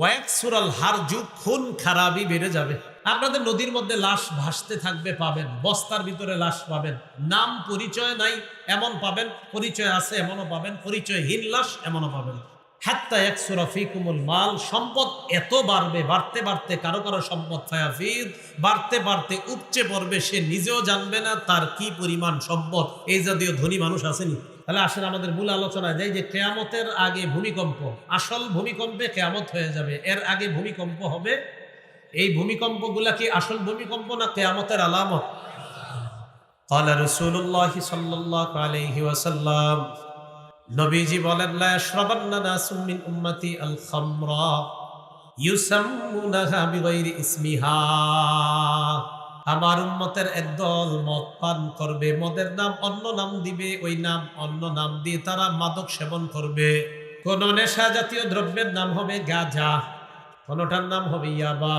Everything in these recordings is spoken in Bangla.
ওয়াক সুরাল হার যুগ খুন খারাপই বেড়ে যাবে। আপনাদের নদীর মধ্যে লাশ ভাসতে থাকবে, পাবেন। বস্তার ভিতরে লাশ পাবেন। নাম পরিচয় নাই, এমন পাবেন। পরিচয় আছে, এমনও পাবেন। পরিচয়হীন লাশ, এমনও পাবেন। হাত্তা এক সুরফিকুমুল মাল, সম্পদ এত বাড়বে, বাড়তে বাড়তে কারও কারও সম্পদ ফায়াফিদ বাড়তে বাড়তে উপচে পড়বে, সে নিজেও জানবে না তার কি পরিমাণ সম্পদ। এই জাতীয় ধনী মানুষ আসেনি। তাহলে আসেন আমাদের মূল আলোচনা যাই যে কেয়ামতের আগে ভূমিকম্প আসল ভূমিকম্পে কেয়ামত হয়ে যাবে এর আগে ভূমিকম্প হবে এই ভূমিকম্পগুলা কি আসল ভূমিকম্প না কেয়ামতের আলামত قال رسول الله صلى الله عليه وسلم নবীজি বলেন লা ইয়াশরাবান্না নাসুম মিন উম্মতি আল খামরা ইউসাম্মুনাহা বিগাইরি ইসমিহা আমার উন্মতের একদল মদ পান করবে, মদের নাম অন্য নাম দিবে, ওই নাম অন্য নাম দিয়ে তারা মাদক সেবন করবে। কোন নেশা জাতীয় দ্রব্যের নাম হবে গাঁজা, কোনটার নাম হবে ইয়াবা,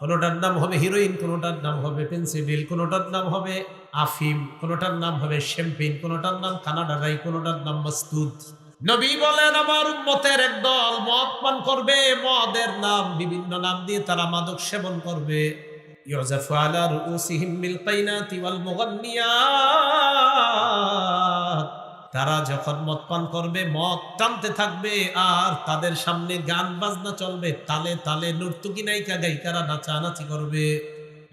কোনটার নাম হবে হিরোইন, কোনটার নাম হবে পেন্সিডিল কোনোটার নাম হবে আফিম, কোনোটার নাম হবে শ্যাম্পিন কোনোটার নাম কানাডা কানাডারাই কোনোটার নাম মস্তুদ নবী বলেন, আমার উম্মতের একদল মদ পান করবে, মদের নাম বিভিন্ন নাম দিয়ে তারা মাদক সেবন করবে। রুউসিহিম মিল কাইনাতি ওয়াল মুগান্নিয়াত। তারা যখন মদ পান করবে, মদ টানতে থাকবে, আর তাদের সামনে গান বাজনা চলবে, তালে তালে নর্তুকি নায়িকা গায়িকারা নাচানাচি করবে।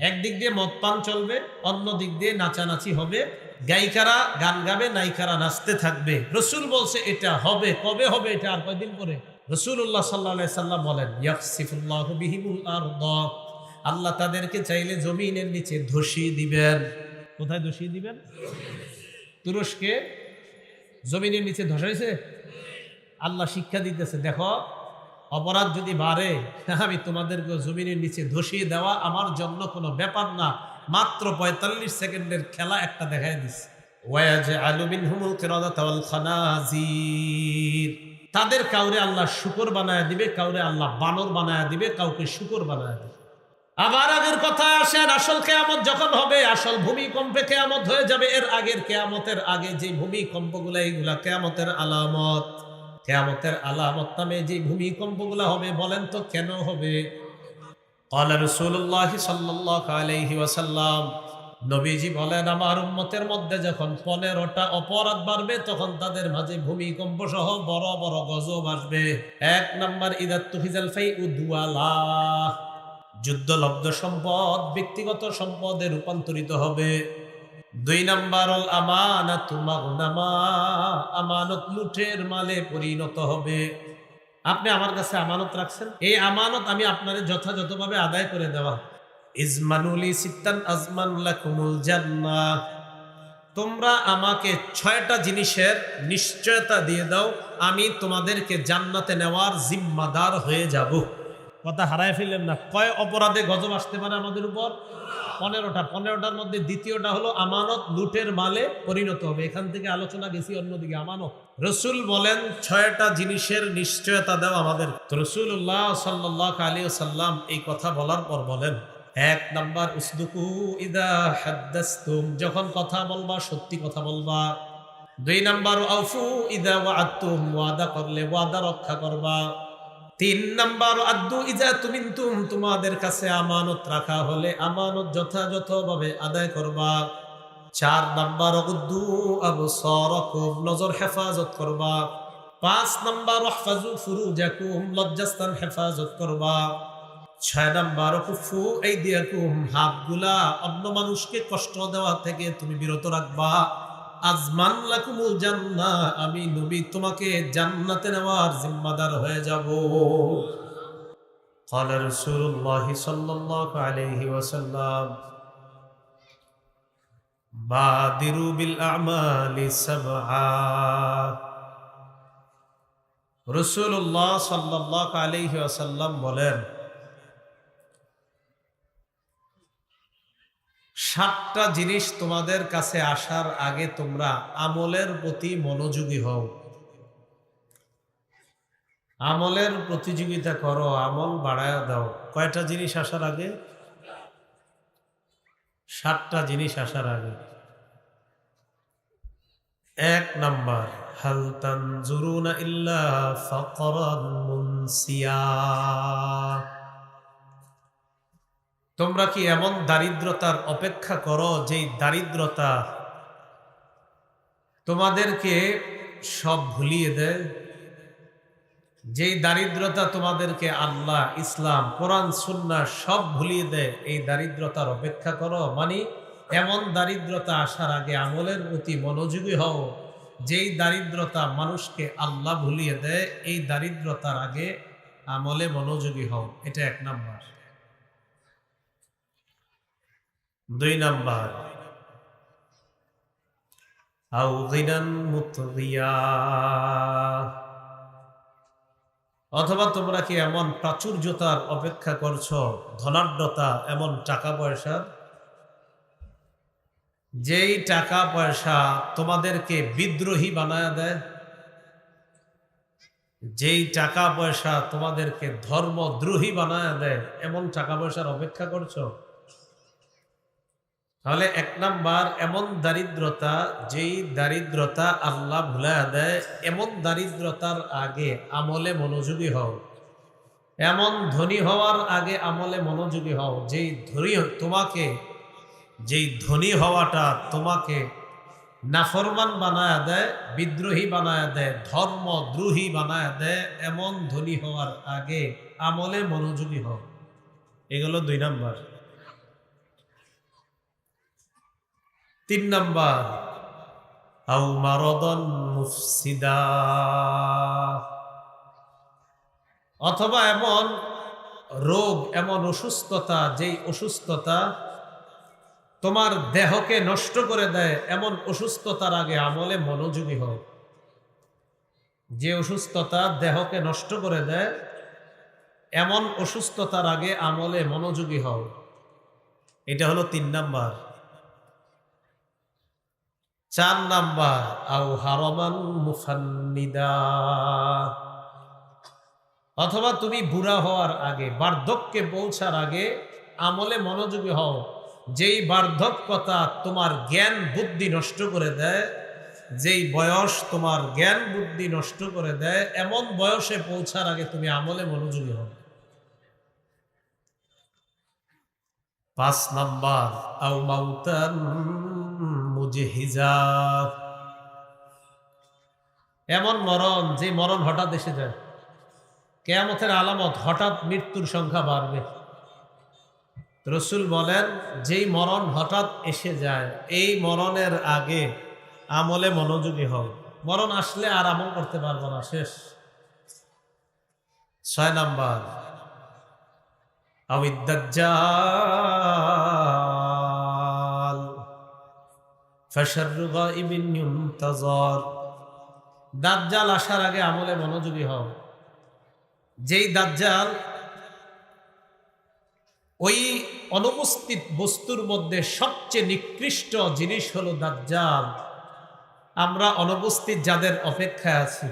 একদিক দিয়ে মদ পান চলবে অন্য দিক দিয়ে নাচানাচি হবে। গায়িকারা গান গাবে, নায়িকারা নাচতে থাকবে। রসুল বলছে, এটা হবে, কবে হবে এটা আর কয়দিন পরে? রসুল্লাহ সাল্লাহ সাল্লাম বলেন ইয়াকসিফুল্লাহ বিহিমুল আরদ। আল্লাহ তাদেরকে চাইলে জমিনের নিচে ধসিয়ে দিবেন। কোথায় ধসিয়ে দিবেন? তুরস্কে। জমিনের নিচে ধসাইছে আল্লাহ শিক্ষা দিতেছে, দেখো, অপরাধ যদি বাড়ে, আমি তোমাদেরকে জমিনের নিচে ধসিয়ে দেওয়া আমার জন্য কোনো ব্যাপার না। মাত্র পঁয়তাল্লিশ সেকেন্ডের খেলা একটা দেখাই দিস। তাদের কাউরে আল্লাহ শুকর বানায় দিবে, কাউরে আল্লাহ বানর বানায় দিবে, কাউকে শুকর বানায় দিবে। আবার আগের কথা আসেন, আসল কেয়ামত যখন হবে, আসল ভূমিকম্পে কেয়ামত হয়ে যাবে। এর আগের কেয়ামতের আগে যে ভূমিকম্পগুলো এইগুলা কেয়ামতের আলামত। কেয়ামতের আলামত নামে যে ভূমিকম্পগুলো হবে, বলেন তো কেন হবে? আল্লাহ রসুল্লাহ সাল্লাহ আলহি নবীজি বলেন, আমার উন্মতের মধ্যে যখন পনেরোটা অপরাধ বাড়বে, তখন তাদের মাঝে ভূমিকম্প সহ বড় বড় গজব আসবে। এক নম্বর ইদাত তুহিজাল ফাই উদুয়ালা যুদ্ধলব্ধ সম্পদ, ব্যক্তিগত সম্পদে রূপান্তরিত হবে। দুই নাম্বার আমানত লুঠের মালে পরিণত হবে। আপনি আমার কাছে আমানত রাখছেন? এই আমানত আমি আপনার যথাযথভাবে আদায় করে দেওয়া। ইজমানুলি সিত্তান আজমান লাকুমুল জান্নাহ তোমরা আমাকে ছয়টা জিনিসের নিশ্চয়তা দিয়ে দাও, আমি তোমাদেরকে জান্নাতে নেওয়ার জিম্মাদার হয়ে যাব। কথা হারায় ফেললেন না। কয় অপরাধে গজব আসতে পারে আমাদের উপর? পনেরোটা। পনেরোটার মধ্যে দ্বিতীয়টা হলো আমানত, লুটের মালে পরিণত হবে। এখান থেকে আলোচনা গেছি অন্যদিকে। আমানত। রসুল বলেন, ছয়টা জিনিসের নিশ্চয়তা দাও আমাদের। রসুল্লাহ সাল্লাহ আলী সাল্লাম এই কথা বলার পর বলেন, এক নাম্বার, উসদুকু ইদা হাদ্দাস্তুম। যখন কথা বলবা, সত্যি কথা বলবা। দুই নাম্বার, আউফু ইদা ওয়াদা করলে ওয়াদা রক্ষা করবা। তিন নাম্বার, আদু ইজা তুমিন্তুম, তোমাদের কাছে আমানত রাখা হলে আমানত যথাযথভাবে আদায় করবা। চার নাম্বার, উদ্দু আবু সরকুম নজর হেফাজত করবা। পাঁচ নাম্বার রহফাজু ফুরুজাকুম লজ্জাস্তান হেফাজত করবা। ছয় নাম্বার, কুফু এই দিয়াকুম হাতগুলা অন্য মানুষকে কষ্ট দেওয়া থেকে তুমি বিরত রাখবা। আজমান লাকুমুল জান্নাহ আমি নবী তোমাকে জান্নাতে নেওয়ার জিম্মাদার হয়ে যাব قال رسول الله صلى الله عليه وسلم بادروا بالأعمال سبعا رسول الله صلى الله عليه وسلم বলেন সাতটা জিনিস তোমাদের কাছে আসার আগে তোমরা আমলের প্রতি মনোযোগী হও। আমলের প্রতিযোগিতা করো, আমল বাড়ায় দাও। কয়টা জিনিস আসার আগে? সাতটা জিনিস আসার আগে। এক নাম্বার হালতান তানজুরুনা ইল্লা ফাকরান মুনসিয়া। তোমরা কি এমন দারিদ্রতার অপেক্ষা করো যেই দারিদ্রতা তোমাদেরকে সব ভুলিয়ে দেয়? যেই দারিদ্রতা তোমাদেরকে আল্লাহ, ইসলাম, কোরআন সুন্না সব ভুলিয়ে দেয়, এই দারিদ্রতার অপেক্ষা করো। মানে এমন দারিদ্রতা আসার আগে আমলের প্রতি মনোযোগী হও। যেই দারিদ্রতা মানুষকে আল্লাহ ভুলিয়ে দেয়, এই দারিদ্রতার আগে আমলে মনোযোগী হও। এটা এক নাম্বার। দুই নাম্বার। অথবা তোমরা কি এমন প্রাচুর্যতার অপেক্ষা করছ, ধনাঢ্যতা, এমন টাকা পয়সা? যেই টাকা পয়সা তোমাদেরকে বিদ্রোহী বানায় দেয়, যেই টাকা পয়সা তোমাদেরকে ধর্মদ্রোহী বানায় দেয়, এমন টাকা পয়সার অপেক্ষা করছ? তাহলে এক নাম্বার, এমন দারিদ্রতা যেই দারিদ্রতা আল্লাহ ভুলা দেয়, এমন দারিদ্রতার আগে আমলে মনোযোগী হও। এমন ধনী হওয়ার আগে আমলে মনোযোগী হও, যেই ধনী তোমাকে, যেই ধনী হওয়াটা তোমাকে নাফরমান বানায় দেয়, বিদ্রোহী বানায় দেয়, ধর্মদ্রোহী বানায় দেয়, এমন ধনী হওয়ার আগে আমলে মনোযোগী হও। এগুলো দুই নাম্বার। তিন নাম্বার। মারদন মুফসিদা। অথবা এমন রোগ, এমন অসুস্থতা, যেই অসুস্থতা তোমার দেহকে নষ্ট করে দেয়, এমন অসুস্থতার আগে আমলে মনোযোগী হোক যে অসুস্থতা দেহকে নষ্ট করে দেয়, এমন অসুস্থতার আগে আমলে মনোযোগী হও। এটা হলো তিন নাম্বার। চার নাম্বার আউ হারমান মুফান্নিদা অথবা তুমি বুড়া হওয়ার আগে, বার্ধক্যে পৌঁছার আগে আমলে মনোযোগী হও। যেই বার্ধক্যতা তোমার জ্ঞান বুদ্ধি নষ্ট করে দেয়, যেই বয়স তোমার জ্ঞান বুদ্ধি নষ্ট করে দেয়, এমন বয়সে পৌঁছার আগে তুমি আমলে মনোযোগী হও। পাঁচ নাম্বার আউ মাউতান মুজহিজা এমন মরণ যে মরণ হঠাৎ এসে যায়। কেয়ামতের আলামত হঠাৎ মৃত্যুর সংখ্যা বাড়বে। রসুল বলেন, যেই মরণ হঠাৎ এসে যায়, এই মরণের আগে আমলে মনোযোগী হও। মরণ আসলে আর আমল করতে পারব না, শেষ। ছয় নাম্বার। আবিদ্দাজ্জাল দাজ্জাল আসার আগে আমলে মনোযোগী হও। যেই দাজ্জাল ওই অনুপস্থিত বস্তুর মধ্যে সবচেয়ে নিকৃষ্ট জিনিস হলো দাজ্জাল। আমরা অনুপস্থিত যাদের অপেক্ষায় আছি।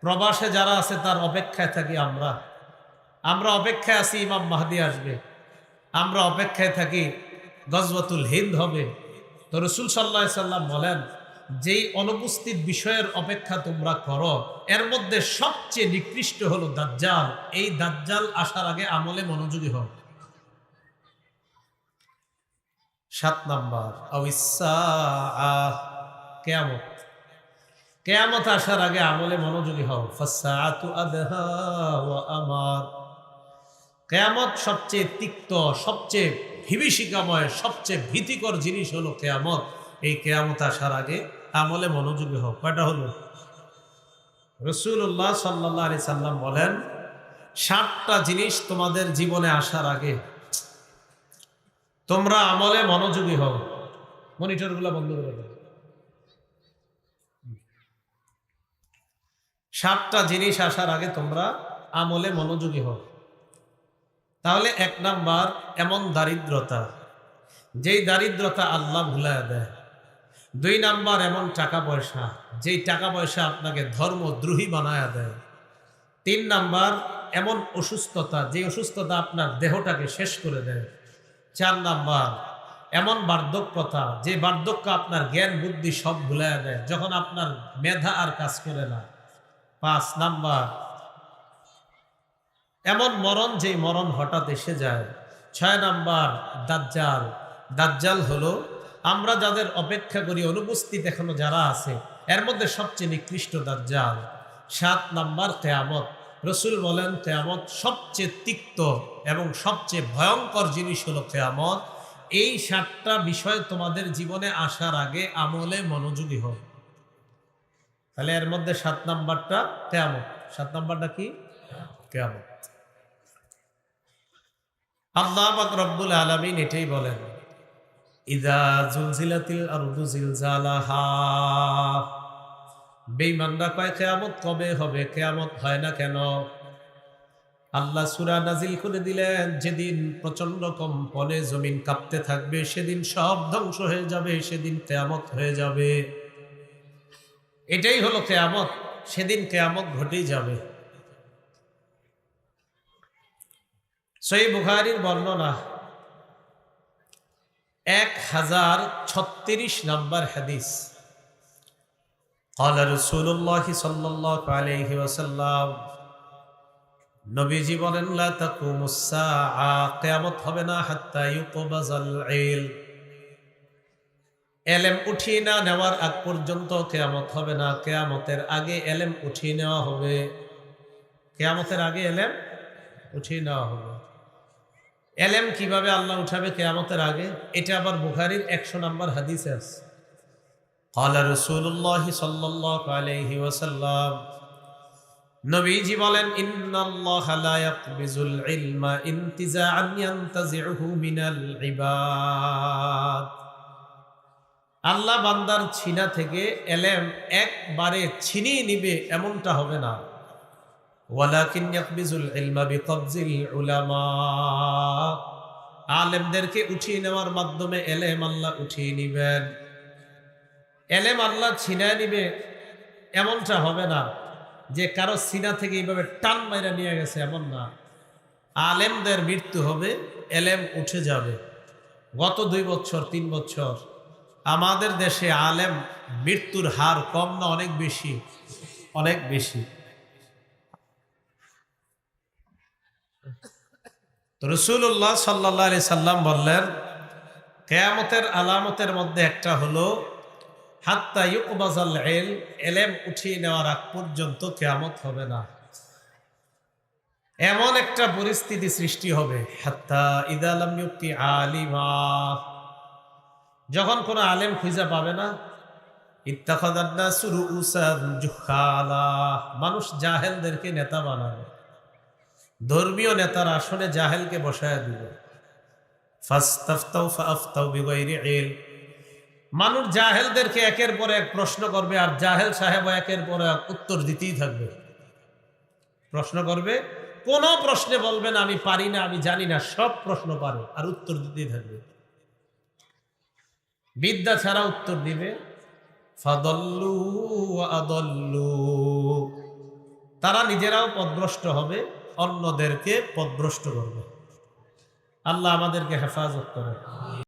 প্রবাসে যারা আছে তার অপেক্ষায় থাকি আমরা। আমরা অপেক্ষায় আছি ইমাম মাহাদি আসবে। আমরা অপেক্ষায় থাকি গজবতুল হিন্দ হবে। তো রসুল সাল্লাহ সাল্লাম বলেন, যেই অনুপস্থিত বিষয়ের অপেক্ষা তোমরা করো, এর মধ্যে সবচেয়ে নিকৃষ্ট হলো দাজ্জাল। এই দাজ্জাল আসার আগে আমলে মনোযোগী হোক সাত নাম্বার কেয়ামত। কেয়ামত আসার আগে আমলে মনোযোগী হও। আমার কেয়ামত সবচেয়ে তিক্ত, সবচেয়ে ভিবিষিকাময় সবচেয়ে ভীতিকর জিনিস হলো কেয়ামত। এই কেয়ামত আসার আগে আমলে মনোযোগী হোক কয়টা হলো? রসুল্লাহ সাল্লাহ আলি সাল্লাম বলেন ষাটটা জিনিস তোমাদের জীবনে আসার আগে তোমরা আমলে মনোযোগী হও। মনিটরগুলো বন্ধ করে দাও। সাতটা জিনিস আসার আগে তোমরা আমলে মনোযোগী হও। তাহলে এক নাম্বার এমন দারিদ্রতা, যেই দারিদ্রতা আল্লাহ ভুলায় দেয়। দুই নাম্বার এমন টাকা পয়সা, যেই টাকা পয়সা আপনাকে ধর্মদ্রোহী বানায় দেয়। তিন নাম্বার এমন অসুস্থতা যে অসুস্থতা আপনার দেহটাকে শেষ করে দেয়। চার নাম্বার এমন বার্ধক্যতা যে বার্ধক্য আপনার জ্ঞান, বুদ্ধি সব ভুলায় দেয়, যখন আপনার মেধা আর কাজ করে না। পাঁচ নাম্বার এমন মরণ যে মরণ হঠাৎ এসে যায়। ছয় নাম্বার, দাজ্জাল। দাজ্জাল হলো, আমরা যাদের অপেক্ষা করি, অনুপস্থিত এখনও যারা আছে, এর মধ্যে সবচেয়ে নিকৃষ্ট দাজ্জাল। সাত নাম্বার, কেয়ামত। রসুল বলেন, কেয়ামত সবচেয়ে তিক্ত এবং সবচেয়ে ভয়ঙ্কর জিনিস হলো কেয়ামত। এই সাতটা বিষয় তোমাদের জীবনে আসার আগে আমলে মনোযোগী হোক তাহলে এর মধ্যে সাত নাম্বারটা কেয়ামত। সাত নাম্বারটা কি? কেয়ামত। আল্লাহ রব্বুল আলামিন এটাই বলেন, ইদা জুলজিলাতিল আরদু জিলজালাহা। বেঈমানরা কয়, কেয়ামত কবে হবে? কেয়ামত হয় না কেন? আল্লাহ সুরা নাজিল করে দিলেন, যেদিন প্রচণ্ড কম্পনে জমিন কাঁপতে থাকবে, সেদিন সব ধ্বংস হয়ে যাবে, সেদিন কেয়ামত হয়ে যাবে। এটাই হলো কেয়ামত, সেদিন কেয়ামত ঘটেই যাবে। সই বুখারির বর্ণনা এক হাজার ছত্রিশ নম্বর হাদিস قال رسول الله صلى الله عليه وسلم নবীজি বলেন লা তাকুমুস সাআ কিয়ামত হবে না হাত্তা ইউকবাজাল ইল এলেম উঠিয়ে না নেওয়ার আগ পর্যন্ত কেয়ামত হবে না কেয়ামতের আগে এলেম উঠিয়ে নেওয়া হবে কেয়ামতের আগে এলেম উঠিয়ে নেওয়া হবে এলেম কিভাবে আল্লাহ উঠাবে কেয়ামতের আগে এটা আবার বুখারির একশো নম্বর হাদিসে আছে قال رسول الله صلى الله عليه وسلم নবীজি বলেন ইন্নাল্লাহ লা ইয়াকবিজুল ইলমা ইনতিজাআন ইয়ানতাজিউহু মিনাল ইবাদ আল্লাহ বান্দার ছিনা থেকে এলেম একবারে ছিনিয়ে নিবে এমনটা হবে না ওয়ালাকিন ইয়াকবিজুল ইলমা বিকবজিল উলামা। আলেমদেরকে উঠিয়ে নেওয়ার মাধ্যমে এলেম আল্লাহ উঠিয়ে নিবেন। এলেম আল্লাহ ছিনায় নিবে, এমনটা হবে না যে কারও সিনা থেকে এইভাবে টান মাইরা নিয়ে গেছে, এমন না। আলেমদের মৃত্যু হবে, এলেম উঠে যাবে। গত দুই বছর, তিন বছর আমাদের দেশে আলেম মৃত্যুর হার কম না, অনেক বেশি অনেক বেশি। তো রসুল্লাহ সাল্লাহ আলি সাল্লাম বললেন, কেয়ামতের আলামতের মধ্যে একটা হলো, হাত্তা ইউকবাজাল এল এলেম উঠিয়ে নেওয়ার আগ পর্যন্ত কেয়ামত হবে না। এমন একটা পরিস্থিতি সৃষ্টি হবে, হাত্তা ইদালাম ইউক্তি আলিমা। যখন কোনো আলেম খুঁজে পাবে না ইত্তাখাদান্না সুরু উসান জুখালা। মানুষ জাহেলদেরকে নেতা বানাবে। ধর্মীয় নেতার আসনে জাহেলকে বসায় বিগাইরি মানুষ জাহেলদেরকে একের পর এক প্রশ্ন করবে, আর জাহেল সাহেব একের পর এক উত্তর দিতেই থাকবে। প্রশ্ন করবে, কোন প্রশ্নে বলবেন আমি পারি না, আমি জানি না, সব প্রশ্ন পারে, আর উত্তর দিতেই থাকবে। বিদ্যা ছাড়া উত্তর দিবে, ফাদল্লু আদল্লু। তারা নিজেরাও পদভ্রষ্ট হবে অন্যদেরকে পদভ্রষ্ট করবে। আল্লাহ আমাদেরকে হেফাজত করে।